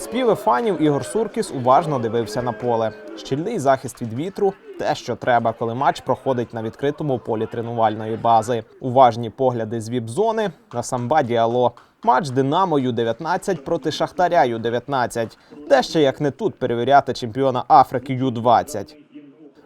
Співи фанів Ігор Суркіс уважно дивився на поле. Щільний захист від вітру те, що треба, коли матч проходить на відкритому полі тренувальної бази. Уважні погляди з віп-зони на самба діало. Матч Динамо Ю-19 проти Шахтаря Ю-19. Де ще як не тут перевіряти чемпіона Африки Ю-20.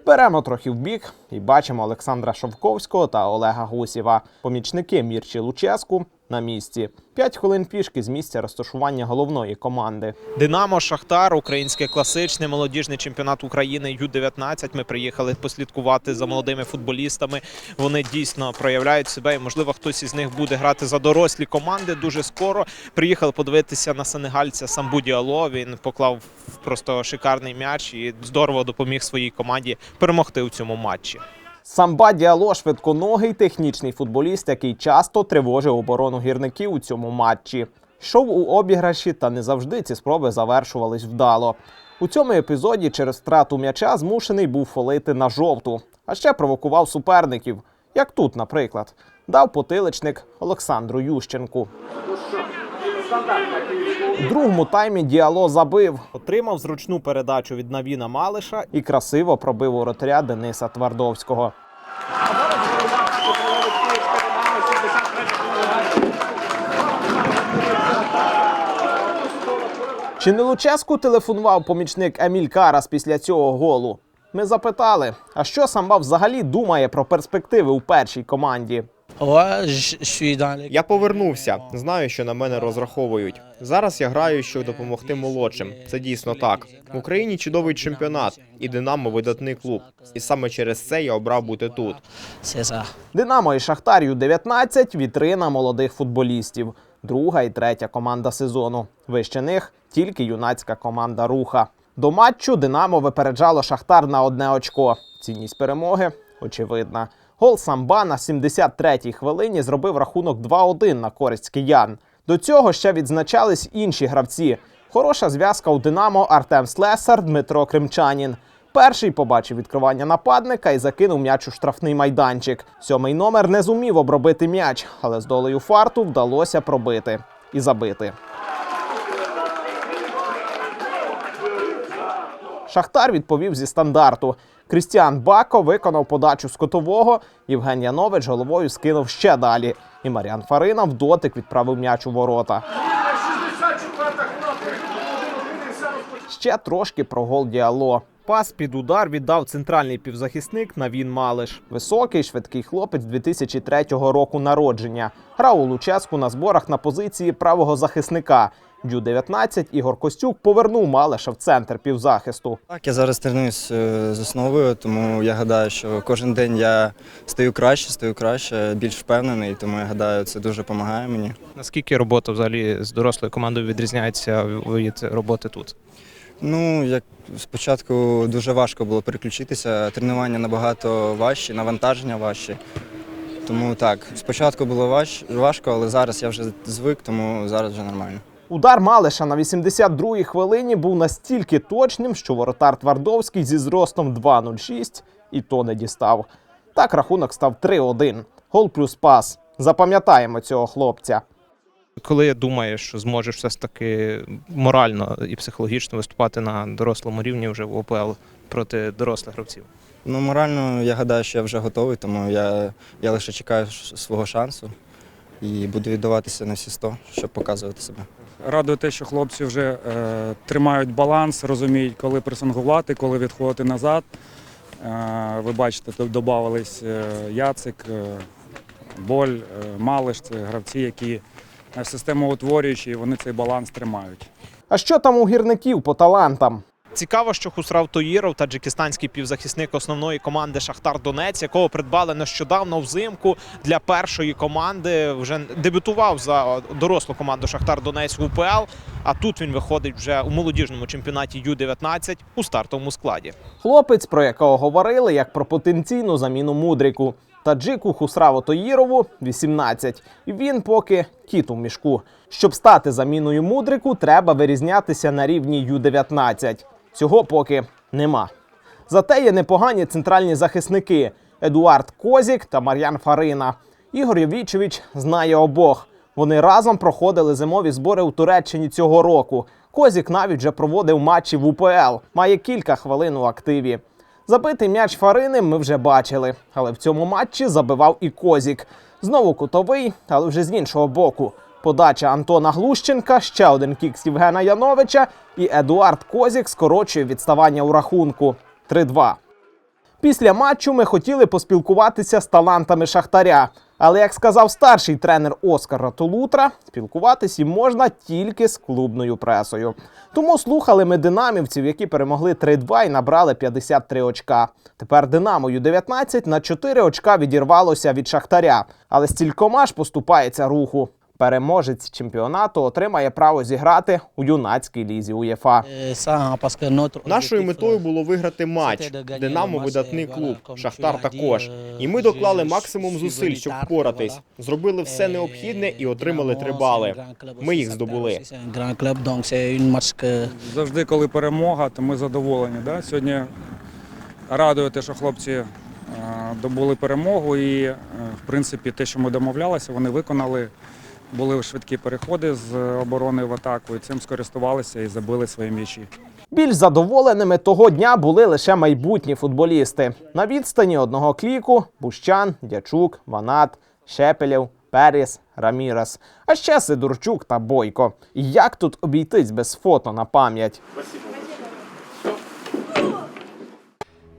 Беремо трохи в бік і бачимо Олександра Шовковського та Олега Гусєва. Помічники Мірчі Луческу на місці. П'ять хвилин пішки з місця розташування головної команди. Динамо, Шахтар, українське класичне молодіжний чемпіонат України Ю-19. Ми приїхали послідкувати за молодими футболістами. Вони дійсно проявляють себе, і можливо хтось із них буде грати за дорослі команди дуже скоро. Приїхали подивитися на сенегальця Самбу Діало. Він поклав просто шикарний м'яч і здорово допоміг своїй команді перемогти у цьому матчі. Самба Діало швидконогий технічний футболіст, який часто тривожив оборону гірників у цьому матчі. Йшов у обіграші, та не завжди ці спроби завершувались вдало. У цьому епізоді через втрату м'яча змушений був фолити на жовту, а ще провокував суперників, як тут, наприклад, дав потиличник Олександру Ющенку. У другому таймі Діало забив, отримав зручну передачу від Навіна Малиша і красиво пробив воротаря Дениса Твардовського. Чи не Луческу телефонував помічник Еміль Карас після цього голу? Ми запитали, а що самба взагалі думає про перспективи у першій команді? Я повернувся. Знаю, що на мене розраховують. Зараз я граю, щоб допомогти молодшим. Це дійсно так. В Україні чудовий чемпіонат, і Динамо видатний клуб. І саме через це я обрав бути тут. Динамо і Шахтар Ю-19 – вітрина молодих футболістів. Друга і третя команда сезону. Вище них тільки юнацька команда Руха. До матчу Динамо випереджало Шахтар на одне очко. Цінність перемоги очевидна. Гол Самба на 73-й хвилині зробив рахунок 2-1 на користь киян. До цього ще відзначались інші гравці. Хороша зв'язка у Динамо Артем Слесар, Дмитро Кримчанін. Перший побачив відкривання нападника і закинув м'яч у штрафний майданчик. Сьомий номер не зумів обробити м'яч, але з долею фарту вдалося пробити і забити. Шахтар відповів зі стандарту. Крістіан Бако виконав подачу з котового. Євген Янович головою скинув ще далі. І Маріан Фарина в дотик відправив м'яч у ворота. Ще трошки про гол діало. Пас під удар віддав центральний півзахисник Навін Малиш. Високий, швидкий хлопець 2003 року народження. Грав у Луческу на зборах на позиції правого захисника. Дю-19 Ігор Костюк повернув Малиша в центр півзахисту. Так, я зараз тренуюсь е, з основою, тому я гадаю, що кожен день я стаю краще, стаю краще, більш впевнений, тому я гадаю, це дуже допомагає мені. Наскільки робота взагалі з дорослою командою відрізняється від роботи тут? Ну, як спочатку дуже важко було переключитися, тренування набагато важчі, навантаження важчі. Тому так, спочатку було важко, але зараз я вже звик, тому зараз вже нормально. Удар Малиша на 82-й хвилині був настільки точним, що воротар Твардовський зі зростом 2.06 і то не дістав. Так рахунок став 3-1. Гол плюс пас. Запам'ятаємо цього хлопця. Коли думаєш, що зможеш все ж таки морально і психологічно виступати на дорослому рівні вже в ОПЛ проти дорослих гравців? Ну, морально я гадаю, що я вже готовий, тому я, я лише чекаю свого шансу і буду віддаватися на всі 100, щоб показувати себе. Радує те, що хлопці вже е, тримають баланс, розуміють, коли пресингувати, коли відходити назад. Е, ви бачите, тут додавались е, Яцик, е, Боль, е, Малиш це гравці, які системоутворюючі, і вони цей баланс тримають. А що там у гірників по талантам? Цікаво, що Хусрав Тоїров, таджикистанський півзахисник основної команди Шахтар Донець, якого придбали нещодавно взимку для першої команди, вже дебютував за дорослу команду Шахтар Донець в УПЛ. А тут він виходить вже у молодіжному чемпіонаті Ю-19 у стартовому складі. Хлопець, про якого говорили як про потенційну заміну мудрику. Таджику Хусраву Тоїрову 18. І він поки кіт у мішку. Щоб стати заміною мудрику, треба вирізнятися на рівні Ю-19. Цього поки нема. Зате є непогані центральні захисники Едуард Козік та Мар'ян Фарина. Ігор Йовічевич знає обох. Вони разом проходили зимові збори у Туреччині цього року. Козік навіть вже проводив матчі в УПЛ, має кілька хвилин у активі. Забитий м'яч Фарини ми вже бачили, але в цьому матчі забивав і Козік. Знову кутовий, але вже з іншого боку. Подача Антона Глущенка, ще один кікс Євгена Яновича, і Едуард Козік скорочує відставання у рахунку 3-2. Після матчу ми хотіли поспілкуватися з талантами Шахтаря. Але як сказав старший тренер Оскар Ратулутра, спілкуватись їм можна тільки з клубною пресою. Тому слухали ми динамівців, які перемогли 3-2 і набрали 53 очка. Тепер Динамо Ю-19 на 4 очка відірвалося від Шахтаря, але стількома ж поступається руху. Переможець чемпіонату отримає право зіграти у юнацькій лізі УЄФА. Notre Нашою метою було виграти матч. Динамо видатний клуб, Шахтар також. І ми доклали максимум зусиль, щоб впоратись. Зробили все необхідне і отримали три бали. Ми їх здобули. Que Завжди, коли перемога, то ми задоволені. Да? Сьогодні радує те, що хлопці е, добули перемогу і, е, в принципі, те, що ми домовлялися, вони виконали. Були швидкі переходи з оборони в атаку, і цим скористувалися і забили свої м'ячі. Більш задоволеними того дня були лише майбутні футболісти. На відстані одного кліку Бущан, Дячук, Ванат, Шепелєв, Періс, Рамірес, а ще Сидорчук та Бойко. І як тут обійтись без фото на пам'ять?